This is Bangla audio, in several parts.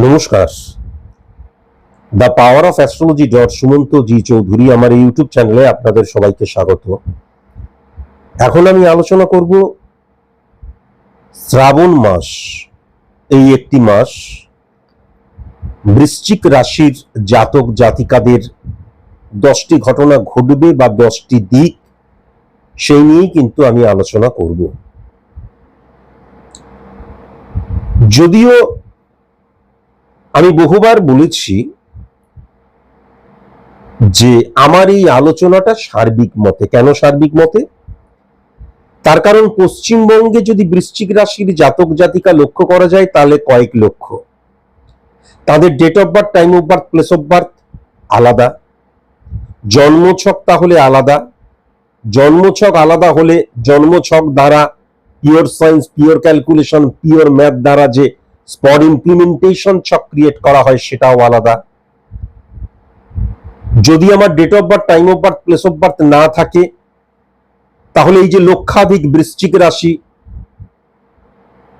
নমস্কার। The power of astrology dot Sumanta G Chowdhury আমার ইউটিউব চ্যানেলে আপনাদের সবাইকে স্বাগত। এখন আমি আলোচনা করব শ্রাবণ মাস। এই একটি মাস বৃশ্চিক রাশির জাতক জাতিকাদের দশটি ঘটনা ঘটবে বা দশটি দিক, সেই নিয়েই কিন্তু আমি আলোচনা করব। যদিও আমি বহুবার বলেছি যে আমার এই আলোচনাটা সার্বিক মতে। কেন সার্বিক মতে? তার কারণ পশ্চিমবঙ্গে যদি বৃশ্চিক রাশির জাতক জাতিকা লক্ষ্য করা যায়, তাহলে কয়েক লক্ষ। তাদের date of birth time of birth place of birth আলাদা। জন্মছক তাহলে আলাদা। জন্মছক আলাদা হলে জন্মছক দ্বারা pure science pure calculation pure math দ্বারা যে স্পট ইমপ্লিমেন্টেশন ছক ক্রিয়েট করা হয় সেটাও আলাদা। যদি আমার date of birth time of birth place of birth না থাকে, তাহলে এই যে লক্ষাধিক বৃশ্চিক রাশি,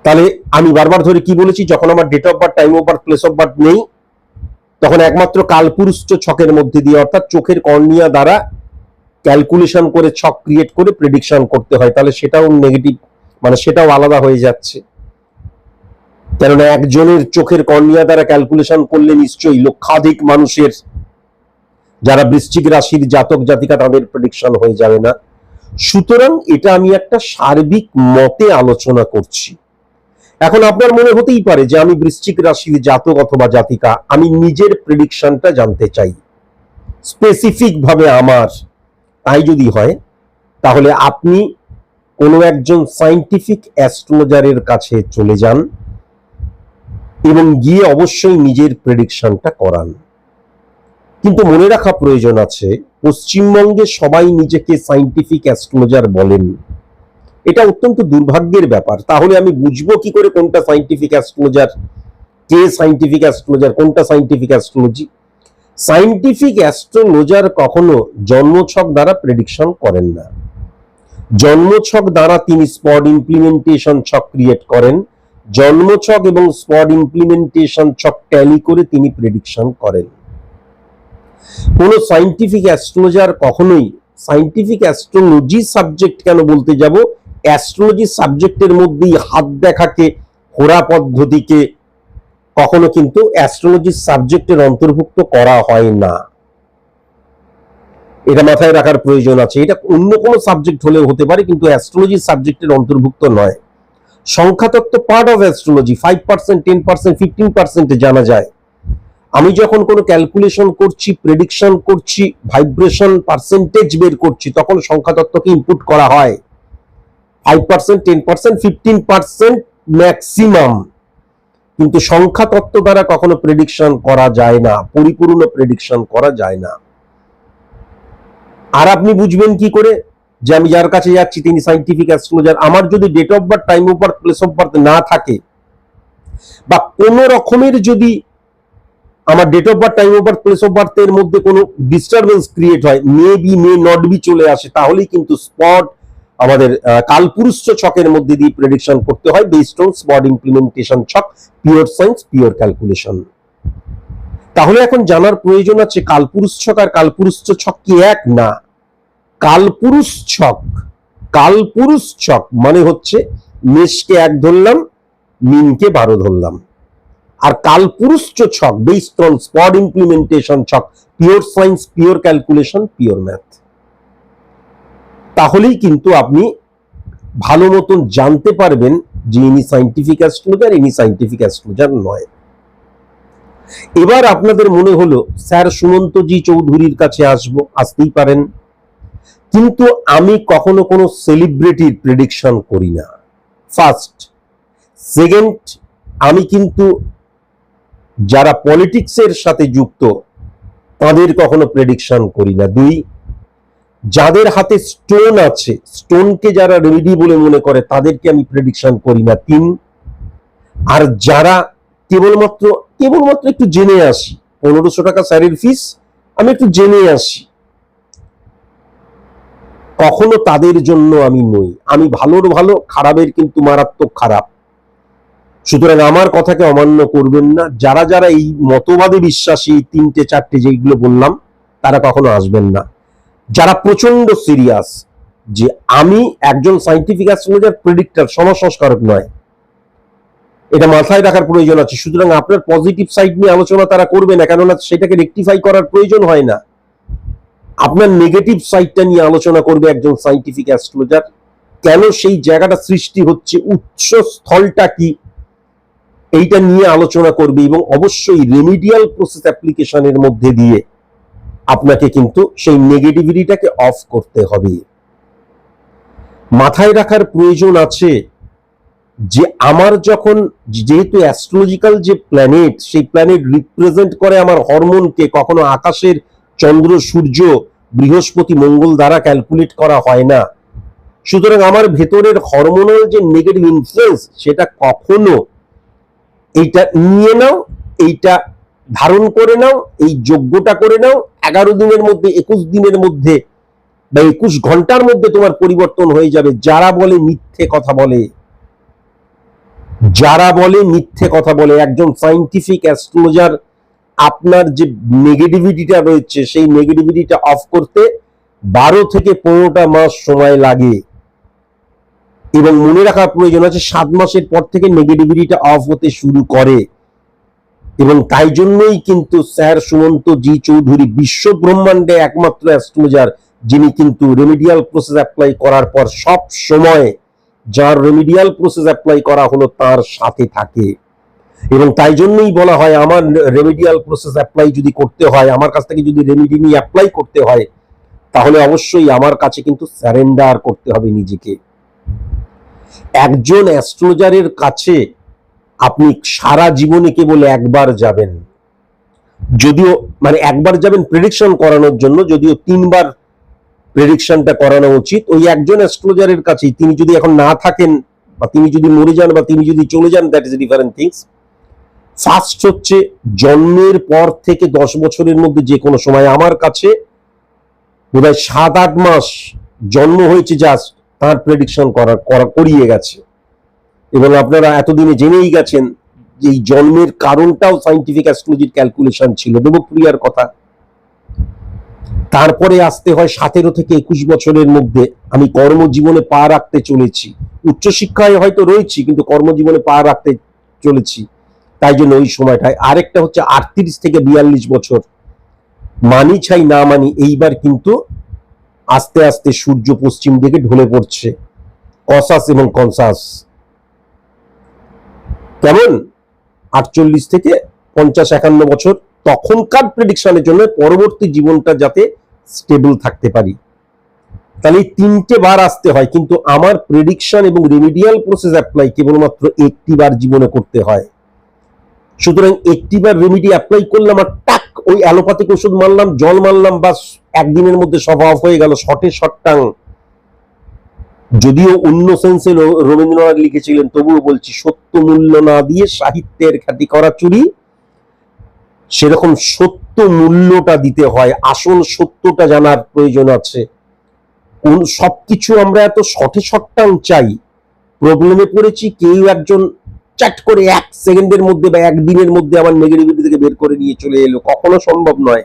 তাহলে আমি বারবার ধরে কি বলেছি, যখন আমার date of birth time of birth place of birth নেই, তখন একমাত্র কালপুরুষ ছকের মধ্যে দিয়ে, অর্থাৎ চোখের কর্নিয়া দ্বারা ক্যালকুলেশন করে ছক ক্রিয়েট করে প্রেডিকশন করতে হয়, তাহলে সেটাও নেগেটিভ মানে সেটাও আলাদা হয়ে যাচ্ছে। কেননা একজনের চোখের কর্নিয়া দ্বারা ক্যালকুলেশন করলে নিশ্চয়ই লক্ষাধিক মানুষের যারা বৃশ্চিক রাশির জাতক জাতিকা তাদের প্রেডিকশন হয়ে যাবে না। সুতরাং এটা আমি একটা সার্বিক মতে আলোচনা করছি। এখন আপনার মনে হতেই পারে যে আমি বৃশ্চিক রাশির জাতক অথবা জাতিকা, আমি নিজের প্রেডিকশনটা জানতে চাই। স্পেসিফিক ভাবে আমার, তাই যদি হয়, তাহলে আপনি কোনো একজন সাইন্টিফিক অ্যাস্ট্রোলজারের কাছে চলে যান। এবং গিয়ে অবশ্যই নিজের প্রেডিকশনটা করান। কিন্তু মনে রাখা প্রয়োজন আছে, পশ্চিমবঙ্গে সবাই নিজেকে সাইন্টিফিক অ্যাস্ট্রোলজার বলেন। এটা অত্যন্ত দুর্ভাগ্যের ব্যাপার। তাহলে আমি বুঝব কি করে কোনটা সাইন্টিফিক অ্যাস্ট্রোলজার কে সাইন্টিফিক অ্যাস্ট্রোলজার কোনটা সাইন্টিফিক অ্যাস্ট্রোলজি সাইন্টিফিক অ্যাস্ট্রোলজার কখনো জন্মছক দ্বারা প্রেডিকশন করেন না। জন্মছক দ্বারা তিনি স্পট ইমপ্লিমেন্টেশন ছক ক্রিয়েট করেন। জন্মছক এবং স্পট ইমপ্লিমেন্টেশন ছক ট্যালি করে তিনি প্রেডিকশন করেন। কোন সাইন্টিফিক অ্যাস্ট্রোলজার কখনোই সাইন্টিফিক অ্যাস্ট্রোলজি সাবজেক্ট কেন বলতে যাব? অ্যাস্ট্রোলজি সাবজেক্টের মধ্যেই হাত দেখাকে হোরা পদ্ধতিকে কখনো কিন্তু অ্যাস্ট্রোলজি সাবজেক্টের অন্তর্ভুক্ত করা হয় না। এটা মাথায় রাখার প্রয়োজন আছে। এটা অন্য কোনো সাবজেক্ট হলেও হতে পারে, কিন্তু অ্যাস্ট্রোলজি সাবজেক্টের অন্তর্ভুক্ত নয়। সংখ্যাতত্ত্ব part of astrology five percent ten percent fifteen পার্সেন্টে জানা যায়। আমি যখন কোনো ক্যালকুলেশন করছি প্রেডিকশন করছি ভাইব্রেশন পার্সেন্টেজ বের করছি, তখন সংখ্যাতত্ত্বকে ইনপুট করা হয়। Five percent ten percent fifteen percent maximum কিন্তু সংখ্যা তত্ত্ব দ্বারা কখনো প্রেডিকশন করা যায় না, পরিপূর্ণ প্রেডিকশন করা যায় না। আর আপনি বুঝবেন কি করে? যে আমি যার কাছে যাচ্ছি, তিনি সাইন্টিফিক অ্যাস্ট্রোলজার আমার যদি date of birth time of birth place of birth না থাকে, বা কোন রকমের যদি আমার date of birth time of birth place of birth এর মধ্যে কোনো ডিস্টারবেন্স ক্রিয়েট হয় may be may not be চলে আসে, তাহলেই কিন্তু স্পট আমাদের কালপুরুষ ছকের মধ্যে দিয়ে প্রেডিকশন করতে হয় বেসড অন স্পট ইমপ্লিমেন্টেশন ছক পিওর সায়েন্স পিওর ক্যালকুলেশন তাহলে এখন জানার প্রয়োজন আছে, কালপুরুষ ছক আর কালপুরুষ ছক কি এক? না। কালপুরুষ ছক। কালপুরুষ ছক মানে হচ্ছে মেষকে এক ধরলাম, মিনকে বারো ধরলাম। আর কালপুরুষ ছক অন স্পট ইমপ্লিমেন্টেশন ছক pure science pure calculation pure math তাহলেই কিন্তু আপনি ভালো মতন জানতে পারবেন যে ইনি সাইন্টিফিক অ্যাস্ট্রোলজার ইনি সাইন্টিফিক অ্যাস্ট্রোলজার নয়। এবার আপনাদের মনে হলো, স্যার সুমন্ত জি চৌধুরীর কাছে আসব, আসতেই পারেন। কিন্তু আমি কখনো কোনো সেলিব্রিটির প্রেডিকশন করি না। ফার্স্ট সেকেন্ড আমি কিন্তু যারা পলিটিক্সের সাথে যুক্ত, তাদের কখনো প্রেডিকশন করি না। দুই, যাদের হাতে স্টোন আছে স্টোনকে যারা রেডি বলে মনে করে, তাদেরকে আমি প্রেডিকশন করি না। তিন, আর যারা কেবলমাত্র কেবলমাত্র একটু জেনে আসি, পনেরোশো টাকা স্যারের ফিস আমি একটু জেনে আসি। কখনো তাদের জন্য আমি নই। আমি ভালোর ভালো, খারাপের কিন্তু মারাত্মক খারাপ। সুতরাং আমার কথাকে অমান্য করবেন না। যারা যারা এই মতবাদে বিশ্বাসী তিনটে, চারটে যেগুলো বললাম, তারা কখনো আসবেন না। যারা প্রচণ্ড সিরিয়াস যে আমি একজন সাইন্টিফিক অ্যাস্ট্রোলজার প্রেডিক্টর সমাজসংস্কারক নয়। এটা মাথায় রাখার প্রয়োজন আছে। সুতরাং আপনার পজিটিভ সাইড নিয়ে আলোচনা তারা করবে না, কেননা সেটাকে রেকটিফাই করার প্রয়োজন হয় না। আপনার নেগেটিভ সাইডটা নিয়ে আলোচনা করবে একজন সাইন্টিফিক অ্যাস্ট্রোলজার কেন সেই জায়গাটা সৃষ্টি হচ্ছে? উচ্চ স্থলটা কি? এইটা নিয়ে আলোচনা করবে এবং অবশ্যই রেমিডিয়াল প্রসেস অ্যাপ্লিকেশনের মধ্যে দিয়ে আপনাকে কিন্তু সেই নেগেটিভিটিটাকে অফ করতে হবে। মাথায় রাখার প্রয়োজন আছে যে আমার যখন যেহেতু অ্যাস্ট্রোলজিক্যাল যে প্ল্যানেট সেই প্ল্যানেট রিপ্রেজেন্ট করে আমার হরমোনকে কখনো আকাশের চন্দ্র, সূর্য বৃহস্পতি মঙ্গল দ্বারা ক্যালকুলেট করা হয় না। সুতরাং আমার ভেতরের হরমোনাল যে নেগেটিভ ইনফ্লুয়েন্স সেটা কখনো এইটা নিয়ে নাও, এইটা ধারণ করে নাও, এই যোগ্যটা করে নাও, এগারো দিনের মধ্যে, একুশ দিনের মধ্যে বা একুশ ঘণ্টার মধ্যে তোমার পরিবর্তন হয়ে যাবে। যারা বলে মিথ্যে কথা বলে, যারা বলে মিথ্যে কথা বলে, একজন সাইন্টিফিক অ্যাস্ট্রোলজার আপনার যে নেগেটিভিটিটা রয়েছে, সেই নেগেটিভিটিটা অফ করতে বারো থেকে পনেরোটা মাস সময় লাগে। এবং মনে রাখার প্রয়োজন আছে, সাত মাসের পর থেকে নেগেটিভিটিটা অফ হতে শুরু করে। এবং তাই জন্যই কিন্তু স্যার সুমন্ত জি চৌধুরী বিশ্ব ব্রহ্মাণ্ডে একমাত্র অ্যাস্ট্রোলজার, যিনি কিন্তু রেমিডিয়াল প্রসেস অ্যাপ্লাই করার পর সব সময় যার রেমিডিয়াল প্রসেস অ্যাপ্লাই করা হলো তার সাথে থাকে। এবং তাই জন্যই বলা হয়, আমার রেমিডিয়াল প্রসেস অ্যাপ্লাই যদি করতে হয়, আমার কাছ থেকে যদি রেমিডি নিয়ে অ্যাপ্লাই করতে হয়, তাহলে অবশ্যই আমার কাছে কিন্তু স্যারেন্ডার করতে হবে নিজেকে। একজন অ্যাস্ট্রোলজারের কাছে আপনি সারা জীবনে কেবল একবার যাবেন। যদিও মানে একবার যাবেন প্রেডিকশন করানোর জন্য, যদিও তিনবার প্রেডিকশনটা করানো উচিত, ওই একজন অ্যাস্ট্রোলজারের কাছেই। তিনি যদি এখন না থাকেন, বা তিনি যদি মরে যান, বা তিনি যদি চলে যান that is different things first হচ্ছে জন্মের পর থেকে দশ বছরের মধ্যে যে কোনো সময় আমার কাছে বোধহয় সাত আট মাস জন্ম হয়েছে জাস্ট তার প্রেডিকশন করা করা করিয়ে গেছে। এবং আপনারা এতদিনে জেনেই গেছেন যে এই জন্মের কারণটাও সাইন্টিফিক অ্যাস্ট্রোলজির ক্যালকুলেশন ছিল। দেবপ্রিয়ার কথা। তারপরে আসতে হয় সতেরো থেকে একুশ বছরের মধ্যে আমি কর্মজীবনে পা রাখতে চলেছি। উচ্চশিক্ষায় হয়তো রয়েছি, কিন্তু কর্মজীবনে পা রাখতে চলেছি। তাই জন্য ওই সময়টায়। আরেকটা হচ্ছে আটত্রিশ থেকে বিয়াল্লিশ বছর। মানি ছাই না মানি, এইবার কিন্তু আস্তে আস্তে সূর্য পশ্চিম দিকে ঢলে পড়ছে। কসাস এবং কনসাস। কেমন? আটচল্লিশ থেকে পঞ্চাশ একান্ন বছর। তখনকার প্রেডিকশনের জন্য পরবর্তী জীবনটা যাতে স্টেবল থাকতে পারি। তাহলে এই তিনটে বার আসতে হয়, কিন্তু আমার প্রেডিকশন এবং রেমিডিয়াল প্রসেস অ্যাপ্লাই কেবলমাত্র একটি বার জীবনে করতে হয়। সুতরাং একটি বার রেমিডি অ্যাপ্লাই করলাম আর টাক, ওই অ্যালোপ্যাথিক ওষুধ মারলাম, জল মারলাম বা একদিনের মধ্যে সব অফ হয়ে গেল, শটে শটটাং। যদিও অন্য সেন্সে রবীন্দ্রনাথ লিখেছিলেন, তবুও বলছি, সত্য মূল্য না দিয়ে সাহিত্যের খ্যাতি করা চুরি। সেরকম সত্য মূল্যটা দিতে হয়, আসল সত্যটা জানার প্রয়োজন আছে। কোন, সবকিছু আমরা এত শটে শটটাং চাই। প্রবলেমে পড়েছি, কেউ একজন চ্যাট করে এক সেকেন্ডের মধ্যে বা একদিনের মধ্যে আমার নেগেটিভিটি থেকে বের করে নিয়ে চলে এলো। কখনো সম্ভব নয়।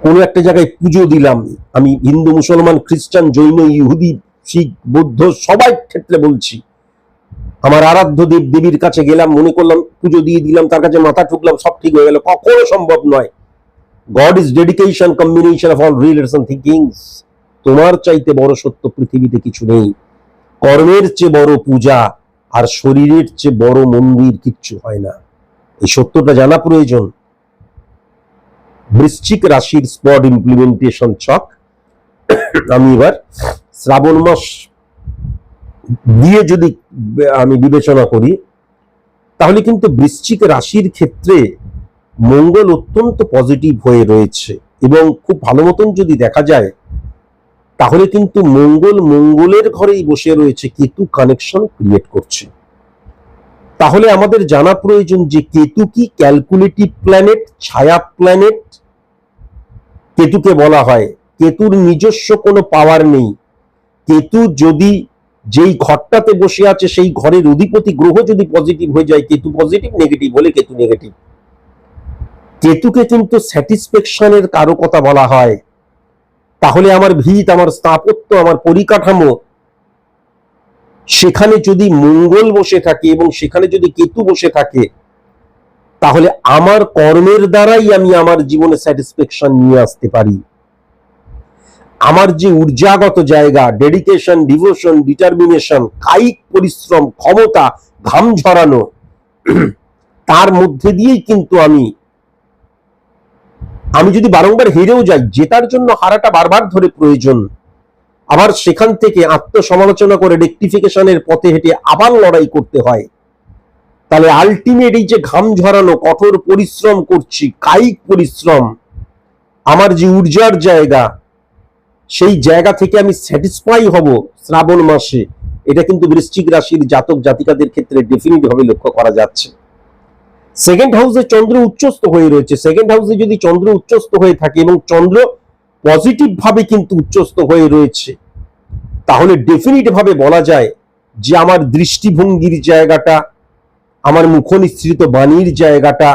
কোনো একটা জায়গায় পুজো দিলাম। আমি হিন্দু, মুসলমান, খ্রিস্টান, জৈন, ইহুদি, শিখ, বৌদ্ধ সবাই ক্ষেত্রে বলছি। আমার আরাধ্য দেব দেবীর কাছে গেলাম, মনে করলাম পুজো দিয়ে দিলাম, তার কাছে মাথা ঠুকলাম, সব ঠিক হয়ে গেল। কখনো সম্ভব নয়। God is dedication combination of all relation thinkings তোমার চাইতে বড় সত্য পৃথিবীতে কিছু নেই। কর্মের চেয়ে বড় পূজা। আর শরীরের চেয়ে বড় মন্দির কিচ্ছু হয় না। এই সত্যটা জানা প্রয়োজন। বৃশ্চিক রাশির স্পট ইমপ্লিমেন্টেশন চক আমি এবার শ্রাবণ মাস দিয়ে যদি আমি বিবেচনা করি, তাহলে কিন্তু বৃশ্চিক রাশির ক্ষেত্রে মঙ্গল অত্যন্ত পজিটিভ হয়ে রয়েছে এবং খুব ভালো মতন যদি দেখা যায় তাহলে কিন্তু মঙ্গল মঙ্গলের ঘরেই বসে রয়েছে কেতু কানেকশন ক্রিয়েট করছে। তাহলে আমাদের জানা প্রয়োজন যে কেতু কি ক্যালকুলেটিভ প্ল্যানেট ছায়া প্ল্যানেট কেতুকে বলা হয়। কেতুর নিজস্ব কোনো পাওয়ার নেই। কেতু যদি যেই ঘরটাতে বসে আছে, সেই ঘরের অধিপতি গ্রহ যদি পজিটিভ হয়ে যায়, কেতু পজিটিভ নেগেটিভ হলে কেতু নেগেটিভ কেতুকে কিন্তু স্যাটিসফ্যাকশনের কারও কথা বলা হয়। তাহলে আমার ভিত, আমার স্থাপত্য, আমার পরিকাঠামো, সেখানে যদি মঙ্গল বসে থাকে এবং সেখানে যদি কেতু বসে থাকে, তাহলে আমার কর্মের দ্বারাই আমি আমার জীবনে স্যাটিসফ্যাকশন নিয়ে আসতে পারি। আমার যে ঊর্জাগত জায়গা ডেডিকেশন ডিভোশন ডিটারমিনেশন কায়িক পরিশ্রম, ক্ষমতা, ঘাম ঝরানো, তার মধ্যে দিয়েই কিন্তু আমি আমি যদি বারংবার হেরেও যাই, জেতার জন্য হারাটা বারবার ধরে প্রয়োজন। আবার সেখান থেকে আত্মসমালোচনা করে রেকটিফিকেশনের পথে হেঁটে আবার লড়াই করতে হয়। তাহলে আলটিমেট এই যে ঘাম ঝরানো, কঠোর পরিশ্রম করছি, কায়িক পরিশ্রম, আমার যে ঊর্জার জায়গা, সেই জায়গা থেকে আমি স্যাটিসফাই হব শ্রাবণ মাসে। এটা কিন্তু বৃশ্চিক রাশির জাতক জাতিকাদের ক্ষেত্রে ডেফিনিট ভাবে লক্ষ্য করা যাচ্ছে। সেকেন্ড হাউসে চন্দ্র উচ্চস্ত হয়ে রয়েছে। সেকেন্ড হাউসে যদি চন্দ্র উচ্চস্ত হয়ে থাকে এবং চন্দ্র পজিটিভ ভাবে কিন্তু উচ্চস্ত হয়ে রয়েছে, তাহলে ডেফিনিট ভাবে বলা যায় যে আমার দৃষ্টিভঙ্গির জায়গাটা, আমার মুখনিসৃত বাণীর জায়গাটা,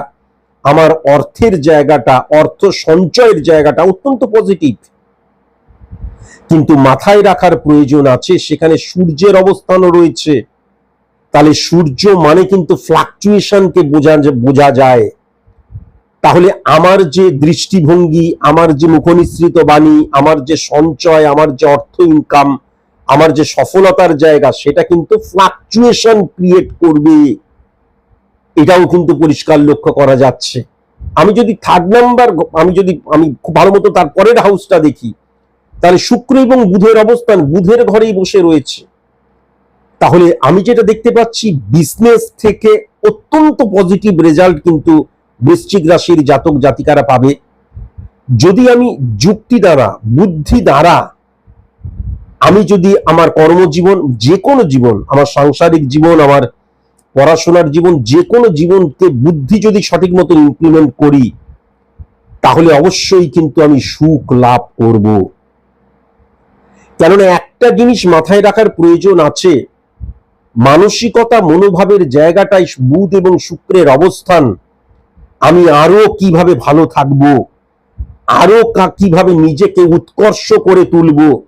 আমার অর্থের জায়গাটা, অর্থ সঞ্চয়ের জায়গাটা অত্যন্ত পজিটিভ কিন্তু মাথায় রাখার প্রয়োজন আছে, সেখানে সূর্যের অবস্থানও রয়েছে। তাহলে সূর্য মানে কিন্তু ফ্লাকচুয়েশনকে বোঝা বোঝা যায়। তাহলে আমার যে দৃষ্টিভঙ্গি, আমার যে মুখনিসৃত বাণী, আমার যে সঞ্চয়, আমার যে অর্থ ইনকাম আমার যে সফলতার জায়গা, সেটা কিন্তু ফ্লাকচুয়েশন ক্রিয়েট করবে। এটাও কিন্তু পরিষ্কার লক্ষ্য করা যাচ্ছে। আমি যদি থার্ড নাম্বার আমি যদি, আমি খুব ভালো মতো তার পরের হাউসটা দেখি, তাহলে শুক্র এবং বুধের অবস্থান, বুধের ঘরেই বসে রয়েছে। তাহলে আমি যেটা দেখতে পাচ্ছি বিজনেস থেকে অত্যন্ত পজিটিভ রেজাল্ট কিন্তু বৃশ্চিক রাশির জাতক জাতিকারা পাবে। যদি আমি যুক্তি দ্বারা, বুদ্ধি দ্বারা আমি যদি আমার কর্মজীবন যে কোনো জীবন, আমার সাংসারিক জীবন, আমার পড়াশোনার জীবন যে কোনো জীবনকে বুদ্ধি যদি সঠিক মতো ইমপ্লিমেন্ট করি, তাহলে অবশ্যই কিন্তু আমি সুখ লাভ করব। কেননা একটা জিনিস মাথায় রাখার প্রয়োজন আছে মানসিকতা, মনোভাবের জায়গাটাই বুধ এবং শুক্রের অবস্থান। আমি আরও কীভাবে ভালো থাকব? আরও কীভাবে নিজেকে উৎকর্ষ করে তুলব?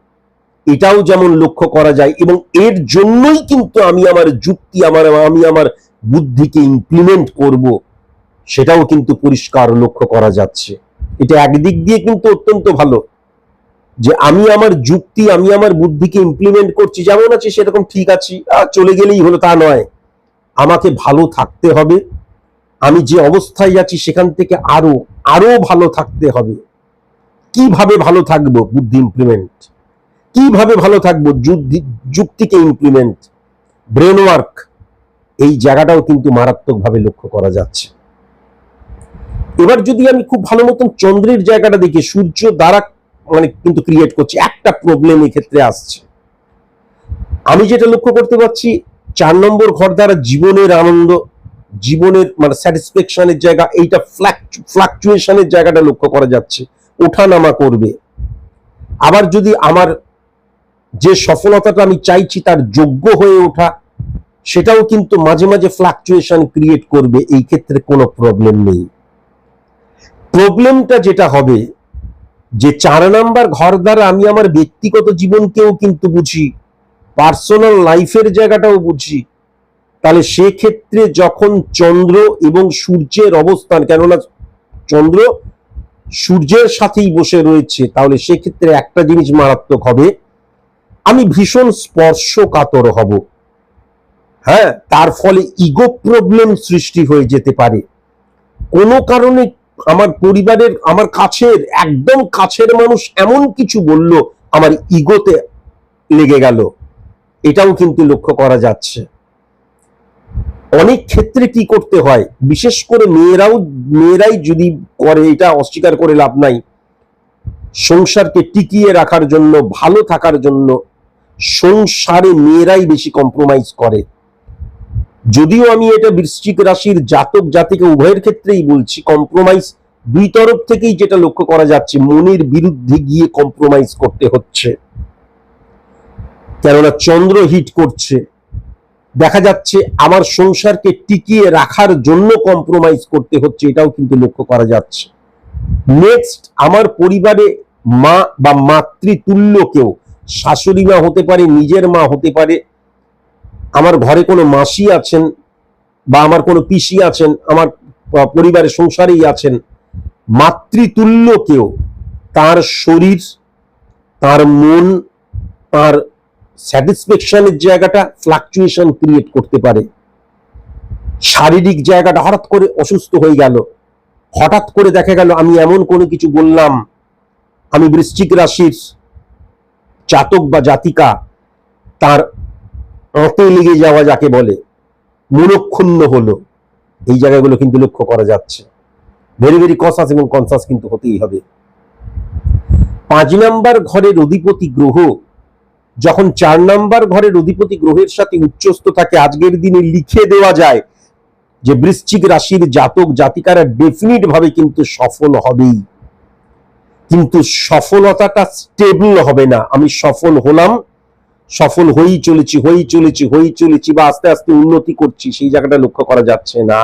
এটাও যেমন লক্ষ্য করা যায় এবং এর জন্যই কিন্তু আমি আমার যুক্তি, আমার, আমি আমার বুদ্ধিকে ইমপ্লিমেন্ট করব। সেটাও কিন্তু পরিষ্কার লক্ষ্য করা যাচ্ছে। এটা একদিক দিয়ে কিন্তু অত্যন্ত ভালো। যে আমি আমার যুক্তি, আমি আমার বুদ্ধিকে ইমপ্লিমেন্ট করছি, যেমন আছে সেরকম ঠিক আছি চলে গেলেই হলো তা নয়। আমাকে ভালো থাকতে হবে। আমি যে অবস্থায় আছি সেখান থেকে আরও আরও ভালো থাকতে হবে। কীভাবে ভালো থাকব বুদ্ধি ইমপ্লিমেন্ট কীভাবে ভালো থাকব যুক্তিকে ইমপ্লিমেন্ট ব্রেন ওয়ার্ক এই জায়গাটাও কিন্তু মারাত্মকভাবে লক্ষ্য করা যাচ্ছে। এবার যদি আমি খুব ভালো মতন চন্দ্রের জায়গাটা দেখি, সূর্য দ্বারা মানে কিন্তু ক্রিয়েট করছে, একটা প্রবলেম এক্ষেত্রে আসছে। আমি যেটা লক্ষ্য করতে পারছি, চার নম্বর ঘর দ্বারা জীবনের আনন্দ, জীবনের মানে স্যাটিসফ্যাকশনের জায়গা, এইটা ফ্লাকচুয়েশনের জায়গাটা লক্ষ্য করা যাচ্ছে। ওঠানামা করবে। আবার যদি আমার যে সফলতাটা আমি চাইছি তার যোগ্য হয়ে ওঠা, সেটাও কিন্তু মাঝে মাঝে ফ্লাকচুয়েশন ক্রিয়েট করবে, এই ক্ষেত্রে কোনো প্রবলেম নেই। প্রবলেমটা যেটা হবে যে চার নাম্বার ঘর দ্বারা আমি আমার ব্যক্তিগত জীবনকেও কিন্তু বুঝি পার্সোনাল লাইফের জায়গাটাও বুঝি, তাহলে সেক্ষেত্রে যখন চন্দ্র এবং সূর্যের অবস্থান, কেননা চন্দ্র সূর্যের সাথেই বসে রয়েছে, তাহলে সেক্ষেত্রে একটা জিনিস মারাত্মক হবে, আমি ভীষণ স্পর্শকাতর হব। হ্যাঁ তার ফলে ইগো প্রবলেম সৃষ্টি হয়ে যেতে পারে। কোনো কারণে আমার পরিবারের, আমার কাছের, একদম কাছের মানুষ এমন কিছু বলল, আমার ইগোতে লেগে গেল। এটাও কিন্তু লক্ষ্য করা যাচ্ছে। অনেক ক্ষেত্রে কি করতে হয়, বিশেষ করে মেয়েরাও, মেয়েরাই যদি করে, এটা অস্বীকার করে লাভ নাই। সংসারকে টিকিয়ে রাখার জন্য, ভালো থাকার জন্য সংসারে মেয়েরাই বেশি কম্প্রোমাইজ করে। যদিও আমি এটা বৃশ্চিক রাশির জাতক জাতিকে উভয়ের ক্ষেত্রেই বলছি কম্প্রোমাইজ দুই তরফ থেকেই যেটা লক্ষ্য করা যাচ্ছে, মনের বিরুদ্ধে গিয়ে কম্প্রোমাইজ করতে হচ্ছে। কেননা চন্দ্র হিট করছে। দেখা যাচ্ছে আমার সংসারকে টিকিয়ে রাখার জন্য কম্প্রোমাইজ করতে হচ্ছে, এটাও কিন্তু লক্ষ্য করা যাচ্ছে। নেক্সট আমার পরিবারে মা বা মাতৃতুল্য কেউ, শাশুড়ি মা হতে পারে, নিজের মা হতে পারে আমার ঘরে কোনো মাসি আছেন বা আমার কোনো পিসি আছেন, আমার পরিবারের সংসারেই আছেন, মাতৃতুল্য কেউ, তার শরীর, তার মন, তার স্যাটিসফ্যাকশনের জায়গাটা ফ্লাকচুয়েশন ক্রিয়েট করতে পারে। শারীরিক জায়গাটা হঠাৎ করে অসুস্থ হয়ে গেল। হঠাৎ করে দেখা গেল আমি এমন কোনো কিছু বললাম, আমি বৃশ্চিক রাশির জাতক বা জাতিকা, তার আঁতে লেগে যাওয়া যাকে বলে মনক্ষুণ্ণ হলো। এই জায়গাগুলো কিন্তু লক্ষ্য করা যাচ্ছে। ভেরি ভেরি কনসাস এবং কনসাস কিন্তু হতেই হবে। পাঁচ নাম্বার ঘরের অধিপতি গ্রহ, যখন চার নাম্বার ঘরের অধিপতি গ্রহের সাথে উচ্চস্থ থাকে, আজকের দিনে লিখে দেওয়া যায় যে বৃশ্চিক রাশির জাতক জাতিকারা ডেফিনিট ভাবে কিন্তু সফল হবেই। কিন্তু সফলতাটা স্টেবল হবে না। আমি সফল হলাম সফল হয়েই চলেছি হয়েই চলেছি হয়েই চলেছি বা আস্তে আস্তে উন্নতি করছি, সেই জায়গাটা লক্ষ্য করা যাচ্ছে না।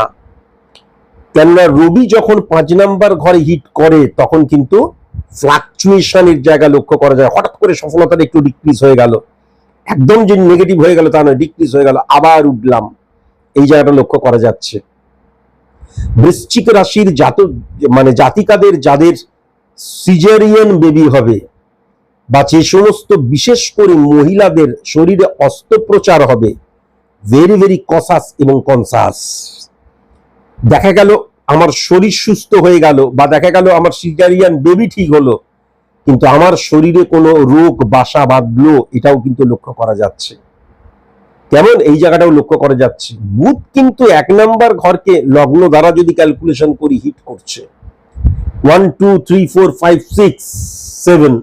কেননা রবি যখন পাঁচ নাম্বার ঘরে হিট করে, তখন কিন্তু ফ্লাকচুয়েশনের জায়গা লক্ষ্য করা যায়। হঠাৎ করে সফলতাটা একটু ডিক্রিজ হয়ে গেল। একদম যে নেগেটিভ হয়ে গেল তা নয় ডিক্রিজ হয়ে গেল, আবার উঠলাম। এই জায়গাটা লক্ষ্য করা যাচ্ছে। বৃশ্চিক রাশির জাতক মানে জাতিকাদের, যাদের সিজারিয়ান বেবি হবে বা যে সমস্ত বিশেষ করে মহিলাদের শরীরে অস্ত্রোপচার হবে ভেরি ভেরি কসাস এবং কনসাস দেখা গেল আমার শরীর সুস্থ হয়ে গেল বা দেখা গেল আমার সিজারিয়ান বেবি ঠিক হলো, কিন্তু আমার শরীরে কোনো রোগ, বাসা বাঁধলো এটাও কিন্তু লক্ষ্য করা যাচ্ছে। কেমন? এই জায়গাটাও লক্ষ্য করা যাচ্ছে। বুধ কিন্তু এক নাম্বার ঘরকে লগ্ন দ্বারা যদি ক্যালকুলেশন করি হিট করছে। One two three four five six seven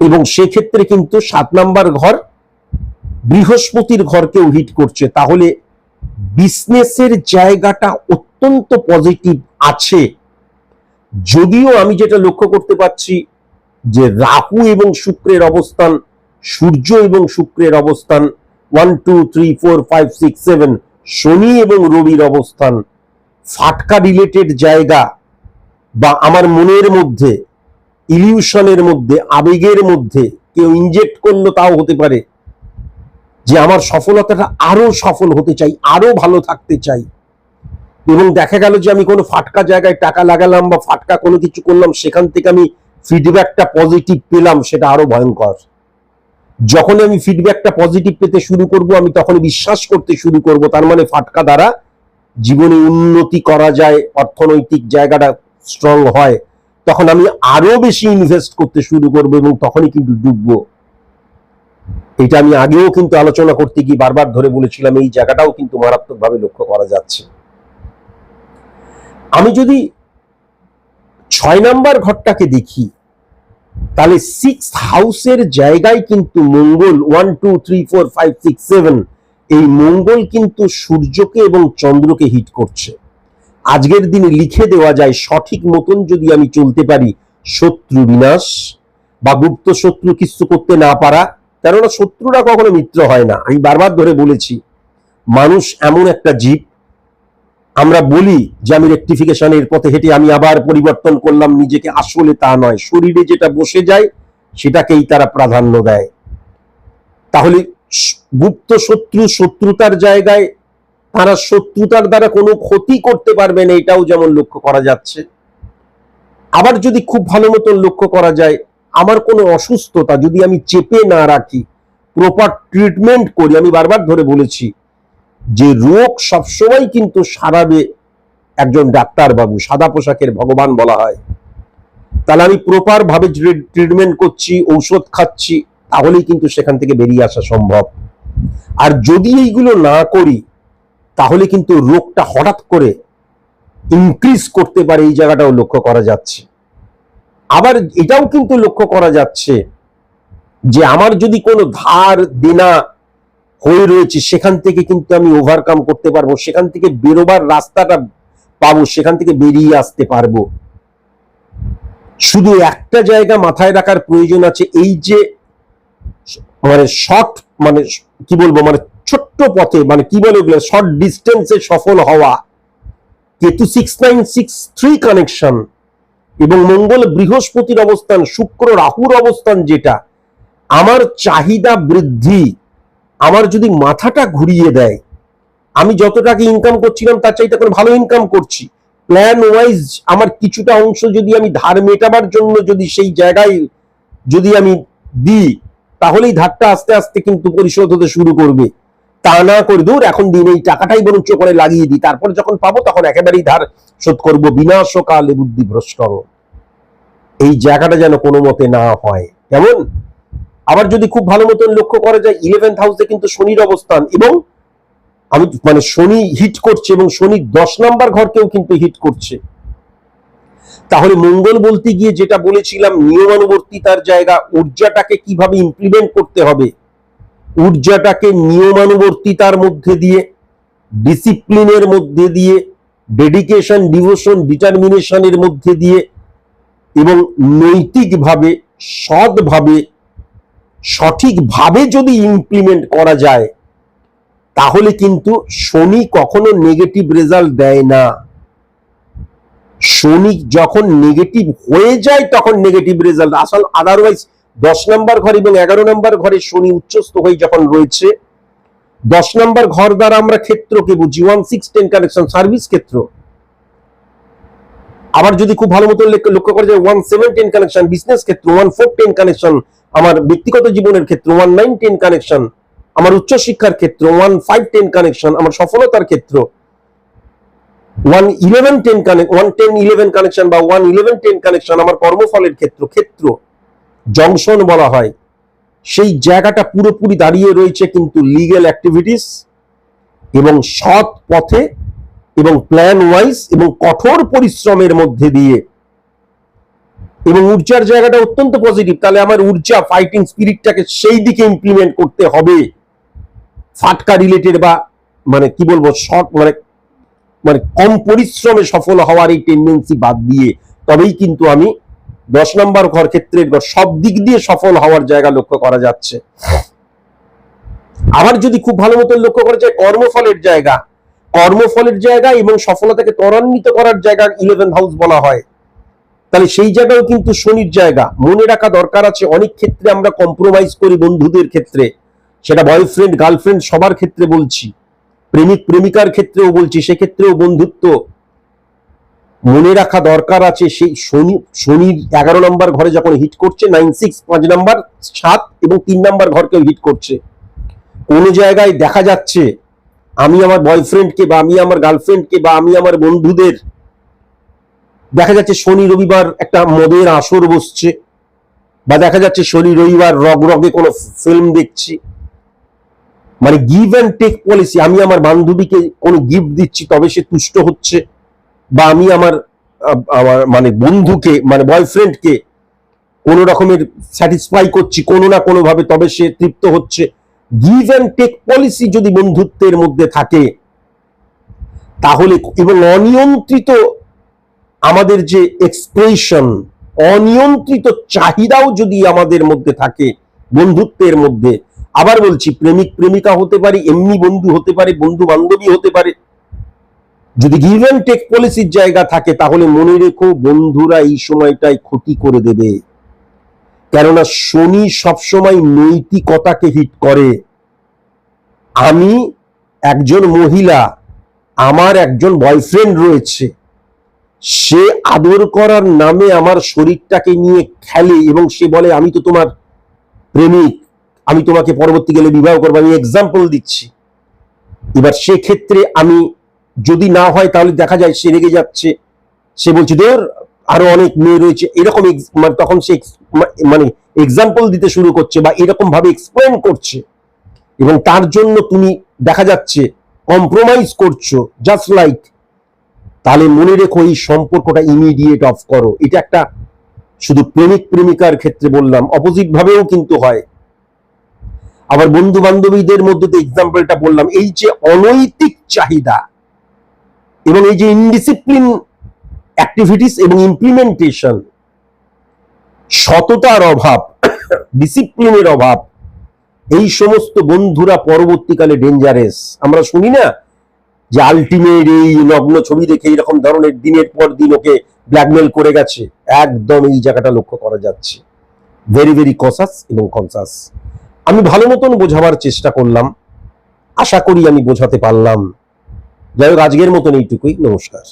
এবং সেক্ষেত্রে কিন্তু সাত নাম্বার ঘর বৃহস্পতির ঘরকেও হিট করছে। তাহলে বিজনেসের জায়গাটা অত্যন্ত পজিটিভ আছে। যদিও আমি যেটা লক্ষ্য করতে পারছি যে রাহু এবং শুক্রের অবস্থান, সূর্য এবং শুক্রের অবস্থান one two three four five six seven শনি এবং রবির অবস্থান, ফাটকা রিলেটেড জায়গা বা আমার মনের মধ্যে ইলিউশনের মধ্যে, আবেগের মধ্যে কেউ ইনজেক্ট করল তাও হতে পারে। যে আমার সফলতাটা আরও সফল হতে চাই, আরও ভালো থাকতে চাই। এবং দেখা গেল যে আমি কোনো ফাটকা জায়গায় টাকা লাগালাম বা ফাটকা কোনো কিছু করলাম, সেখান থেকে আমি ফিডব্যাকটা পজিটিভ পেলাম, সেটা আরও ভয়ঙ্কর। যখন আমি ফিডব্যাকটা পজিটিভ পেতে শুরু করব, আমি তখন বিশ্বাস করতে শুরু করব, তার মানে ফাটকা দ্বারা জীবনে উন্নতি করা যায়, অর্থনৈতিক জায়গাটা স্ট্রং হয়। তখন আমি আরও বেশি ইনভেস্ট করতে শুরু করব এবং তখনই কিন্তু ডুববো। এটা আমি আগেও কিন্তু আলোচনা করতে গিয়ে বারবার ধরে বলেছিলাম, এই জায়গাটাও কিন্তু মারাত্মকভাবে লক্ষ্য করা যাচ্ছে। আমি যদি ছয় নাম্বার ঘরটাকে দেখি, তাহলে সিক্স হাউসের জায়গায় কিন্তু Mangal one two three four five six seven এই মঙ্গল কিন্তু সূর্যকে এবং চন্দ্রকে হিট করছে। আজকের দিনে লিখে দেওয়া যায়, সঠিক মতন যদি আমি চলতে পারি, শত্রু বিনাশ বা গুপ্ত শত্রু কিছু করতে না পারা, কেননা শত্রুরা কখনো মিত্র হয় না। আমি বারবার ধরে বলেছি, মানুষ এমন একটা জীব, আমরা বলি যে আমি রেক্টিফিকেশনের পথে হেঁটে আমি আবার পরিবর্তন করলাম, নিজেকে আসলে তা নয়। শরীরে যেটা বসে যায়, সেটাকেই তারা প্রাধান্য দেয়। তাহলে গুপ্ত শত্রু শত্রুতার জায়গায় তারা শত্রুতার দ্বারা কোনো ক্ষতি করতে পারবে না, এটাও যেমন লক্ষ্য করা যাচ্ছে। আবার যদি খুব ভালো মতন লক্ষ্য করা যায়, আমার কোনো অসুস্থতা যদি আমি চেপে না রাখি প্রপার ট্রিটমেন্ট করি, আমি বারবার ধরে বলেছি, যে রোগ সবসময় কিন্তু সারাবে একজন ডাক্তার বাবু, সাদা পোশাকের ভগবান বলা হয়। তাহলে আমি প্রপার ভাবে ট্রিটমেন্ট করছি, ঔষধ খাচ্ছি, তাহলেই কিন্তু সেখান থেকে বেরিয়ে আসা সম্ভব। আর যদি এইগুলো না করি তাহলে কিন্তু রোগটা হঠাৎ করে ইনক্রিজ করতে পারে এই জায়গাটাও লক্ষ্য করা যাচ্ছে। আবার এটাও কিন্তু লক্ষ্য করা যাচ্ছে যে আমার যদি কোনো ধার দেনা হয়ে রয়েছে, সেখান থেকে কিন্তু আমি ওভারকাম করতে পারব, সেখান থেকে বেরোবার রাস্তাটা পাবো, সেখান থেকে বেরিয়ে আসতে পারব। শুধু একটা জায়গা মাথায় রাখার প্রয়োজন আছে, এই যে মানে শর্ট মানে কি বলব মানে ছোট্ট পথে মানে কি বলে ওগুলো? শর্ট ডিস্টেন্সে সফল হওয়া। Ketu six nine six three connection এবং মঙ্গল বৃহস্পতির অবস্থান, শুক্র রাহুর অবস্থান যেটা, আমার চাহিদা বৃদ্ধি, আমার যদি মাথাটা ঘুরিয়ে দেয়, আমি যত টাকা ইনকাম করছিলাম, তার চাইতে এখন ভালো ইনকাম করছি। প্ল্যান ওয়াইজ আমার কিছুটা অংশ যদি আমি ধার মেটাবার জন্য যদি সেই জায়গায় যদি আমি দিই, তাহলেই ধারটা আস্তে আস্তে কিন্তু পরিশোধ হতে শুরু করবে। তা না করে দূর, এখন দিন এই টাকাটাই বরঞ্চ করে লাগিয়ে দিই। তারপর যখন পাবো, তখন একেবারেই ধার শোধ করব। বিনাশকালে বুদ্ধি ভ্রষ্ট এই জায়গাটা যেন কোনো মতে না হয়। কেমন? আবার যদি খুব ভালো মতন লক্ষ্য করা যায় ইলেভেন্থ হাউসে কিন্তু শনির অবস্থান এবং আমি মানে শনি হিট করছে এবং শনি দশ নাম্বার ঘরকেও কিন্তু হিট করছে। তাহলে মঙ্গল বলতে গিয়ে যেটা বলেছিলাম, নিয়মানুবর্তিতার জায়গা, ঊর্জাটাকে কীভাবে ইমপ্লিমেন্ট করতে হবে ঊর্জাটাকে নিয়মানুবর্তিতার মধ্যে দিয়ে ডিসিপ্লিনের মধ্যে দিয়ে ডেডিকেশন ডিভোশন ডিটারমিনেশনের মধ্যে দিয়ে এবং নৈতিকভাবে, সৎভাবে, সঠিকভাবে যদি ইমপ্লিমেন্ট করা যায়, তাহলে কিন্তু শনি কখনো নেগেটিভ রেজাল্ট দেয় না। শনি যখন নেগেটিভ হয়ে যায়, তখন নেগেটিভ রেজাল্ট আসল আদারওয়াইজ দশ নম্বর ঘর এবং এগারো নম্বর ঘরে শনি উচ্চস্থ হয়ে যখন রয়েছে, দশ নম্বর ঘর দ্বারা আমরা ক্ষেত্রকে বুঝি? One six ten connection service ক্ষেত্র। আবার যদি খুব ভালো মতো লক্ষ্য করা যায় one seven ten connection business ক্ষেত্র ওয়ান ফোর টেন কানেকশন আমার ব্যক্তিগত জীবনের ক্ষেত্র ওয়ান নাইন টেন কানেকশন আমার উচ্চশিক্ষার ক্ষেত্র ওয়ান ফাইভ টেন কানেকশন আমার সফলতার ক্ষেত্র। One eleven ten connect one ten eleven connection বা ওয়ান ইলেভেন টেন কানেকশন আমার কর্মফলের ক্ষেত্র ক্ষেত্র। জংশন বলা হয়। সেই জায়গাটা পুরোপুরি দাঁড়িয়ে রয়েছে কিন্তু লিগ্যাল অ্যাক্টিভিটিস এবং সৎ পথে এবং প্ল্যান ওয়াইজ এবং কঠোর পরিশ্রমের মধ্যে দিয়ে। এবং ঊর্জার জায়গাটা অত্যন্ত পজিটিভ তাহলে আমার ঊর্জা ফাইটিং স্পিরিটটাকে সেই দিকে ইমপ্লিমেন্ট করতে হবে। ফাটকা রিলেটেড বা মানে কি বলব শর্ট মানে মানে কম পরিশ্রমে সফল হওয়ার এই টেন্ডেন্সি বাদ দিয়ে। তবেই কিন্তু আমি দশ নম্বর ঘর ক্ষেত্রে সব দিক দিয়ে সফল হওয়ার জায়গা লক্ষ্য করা যাচ্ছে। আবার যদি খুব ভালো মতো লক্ষ্য করা যায়, কর্মফলের জায়গা। কর্মফলের জায়গা এবং সফলতাকে ত্বরান্বিত করার জায়গা ইলেভেন হাউস বলা হয়। তাহলে সেই জায়গাও কিন্তু শনির জায়গা। মনে রাখা দরকার আছে, অনেক ক্ষেত্রে আমরা কম্প্রোমাইজ করি বন্ধুদের ক্ষেত্রে। সেটা বয়ফ্রেন্ড গার্লফ্রেন্ড সবার ক্ষেত্রে বলছি। প্রেমিক, প্রেমিকার ক্ষেত্রেও বলছি, সেক্ষেত্রেও বন্ধুত্ব। মনে রাখা দরকার আছে সেই শনি, শনির এগারো নম্বর ঘরে যখন হিট করছে নাইন সিক্স পাঁচ নাম্বার, সাত এবং তিন নাম্বার ঘরকেও হিট করছে। কোন জায়গায় দেখা যাচ্ছে, আমি আমার বয়ফ্রেন্ডকে বা আমি আমার গার্লফ্রেন্ডকে বা আমি আমার বন্ধুদের, দেখা যাচ্ছে শনি রবিবার একটা মদের আসর বসছে, বা দেখা যাচ্ছে শনি রবিবার রগ রগে কোনো ফিল্ম দেখছি। মানে গিভ অ্যান্ড টেক পলিসি আমি আমার বান্ধবীকে কোনো গিফট দিচ্ছি, তবে সে তুষ্ট হচ্ছে। বা আমি আমার আমার মানে বন্ধুকে মানে বয়ফ্রেন্ডকে কোনো রকমের স্যাটিসফাই করছি কোনো না কোনোভাবে, তবে সে তৃপ্ত হচ্ছে। গিভ অ্যান্ড টেক পলিসি যদি বন্ধুত্বের মধ্যে থাকে, তাহলে এবং অনিয়ন্ত্রিত আমাদের যে এক্সপ্রেশন অনিয়ন্ত্রিত চাহিদাও যদি আমাদের মধ্যে থাকে, বন্ধুত্বের মধ্যে, আবার বলছি, প্রেমিক, প্রেমিকা হতে পারে, এমনি বন্ধু হতে পারে বন্ধু বান্ধবী হতে পারে যদি গিভ অ্যান্ড টেক পলিসির জায়গা থাকে, তাহলে মনে রেখো বন্ধুরা এই সময়টায় ক্ষতি করে দেবে। কেননা শনি সবসময় নৈতিকতাকে হিট করে। আমি একজন মহিলা, আমার একজন বয়ফ্রেন্ড রয়েছে। সে আদর করার নামে আমার শরীরটাকে নিয়ে খেলে এবং সে বলে, আমি তো তোমার প্রেমিক, আমি তোমাকে পরবর্তীকালে বিবাহ করব, আমি এক্সাম্পল দিচ্ছি। এবার সেক্ষেত্রে আমি যদি না হয়, তাহলে দেখা যায় সে রেগে যাচ্ছে। সে বলছে, ধর, আরও অনেক মেয়ে রয়েছে। এরকম মানে তখন সে মানে এক্সাম্পল দিতে শুরু করছে বা এরকম ভাবে এক্সপ্লেন করছে। এবং তার জন্য তুমি দেখা যাচ্ছে কম্প্রোমাইজ করছ জাস্ট লাইক তাহলে মনে রেখো এই সম্পর্কটা ইমিডিয়েট অফ করো। এটা একটা শুধু প্রেমিক প্রেমিকার ক্ষেত্রে বললাম অপোজিট ভাবেও কিন্তু হয়। আবার বন্ধু বান্ধবীদের মধ্যে তো এক্সাম্পলটা বললাম, এই যে অনৈতিক চাহিদা এবং এই যে ইনডিসিপ্লিন অ্যাক্টিভিটিস এবং ইমপ্লিমেন্টেশন সততার অভাব ডিসিপ্লিনের অভাব, এই সমস্ত বন্ধুরা পরবর্তীকালে ডেঞ্জারেস আমরা শুনি না যে আলটিমেট এই নগ্ন ছবি দেখে এরকম ধরনের দিনের পর দিন ওকে ব্ল্যাকমেল করে গেছে। একদম এই জায়গাটা লক্ষ্য করা যাচ্ছে। ভেরি ভেরি কসাস এবং কনসাস আমি ভালো মতন বোঝাবার চেষ্টা করলাম। আশা করি আমি বোঝাতে পারলাম। যাই হোক আজকের মতন এইটুকুই। নমস্কার।